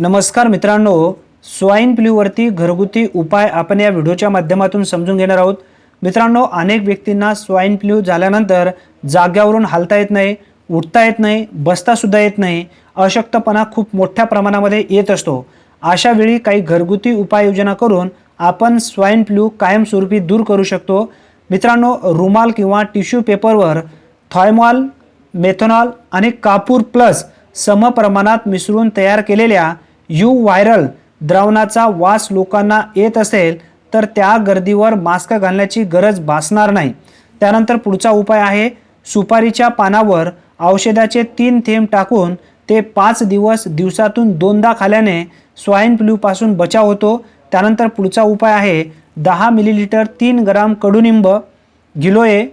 नमस्कार मित्रांनो स्वाईन फ्लूवरती घरगुती उपाय आपण या व्हिडिओच्या माध्यमातून समजून घेणार आहोत. मित्रांनो अनेक व्यक्तींना स्वाईन फ्लू झाल्यानंतर जाग्यावरून हालता येत नाही उठता येत नाही बसतासुद्धा येत नाही अशक्तपणा खूप मोठ्या प्रमाणामध्ये येत असतो. अशा वेळी काही घरगुती उपाययोजना करून आपण स्वाईन फ्लू कायमस्वरूपी दूर करू शकतो. मित्रांनो रुमाल किंवा टिश्यू पेपरवर थॉयमॉल मेथनॉल आणि कापूर प्लस समप्रमाणात मिसळून तयार केलेल्या यू व्हायरल द्रावणाचा वास लोकांना येत असेल तर त्या गर्दीवर मास्क घालण्याची गरज भासणार नाही. त्यानंतर पुढचा उपाय आहे सुपारीच्या पानावर औषधाचे तीन थेंब टाकून ते पाच दिवस दिवसातून दोनदा खाल्याने स्वाईन फ्लूपासून बचाव होतो. त्यानंतर पुढचा उपाय आहे दहा मिलीलिटर तीन ग्राम कडुनिंब गिलोय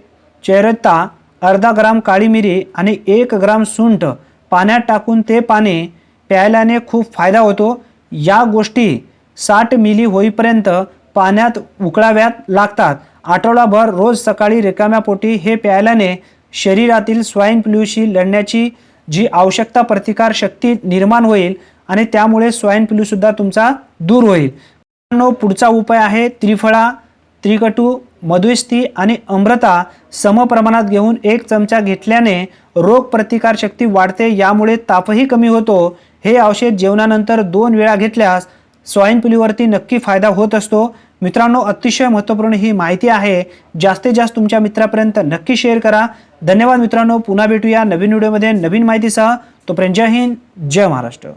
चेरत्ता अर्धा ग्राम काळी मिरी आणि एक ग्राम सुंठ पाण्यात टाकून ते पाणी प्यायल्याने खूप फायदा होतो. या गोष्टी साठ मिली होईपर्यंत पाण्यात उकळाव्यात लागतात. आठवडाभर रोज सकाळी रिकाम्या पोटी हे प्यायल्याने शरीरातील स्वाईन फ्लूशी लढण्याची जी आवश्यकता प्रतिकार शक्ती निर्माण होईल आणि त्यामुळे स्वाईन फ्लूसुद्धा तुमचा दूर होईल. पुढचा उपाय आहे त्रिफळा त्रिकटू मधुस्ती आणि अमृता समप्रमाणात घेऊन एक चमचा घेतल्याने रोग प्रतिकार शक्ती वाढते. यामुळे तापही कमी होतो. हे औषध जेवणानंतर दोन वेळा घेतल्यास स्वाईन फ्लूवरती नक्की फायदा होत असतो. मित्रांनो अतिशय महत्त्वपूर्ण ही माहिती आहे. जास्तीत जास्त तुमच्या मित्रापर्यंत नक्की शेअर करा. धन्यवाद मित्रांनो. पुन्हा भेटूया नवीन व्हिडिओमध्ये नवीन माहितीसह. तोपर्यंत जय हिंद जय महाराष्ट्र.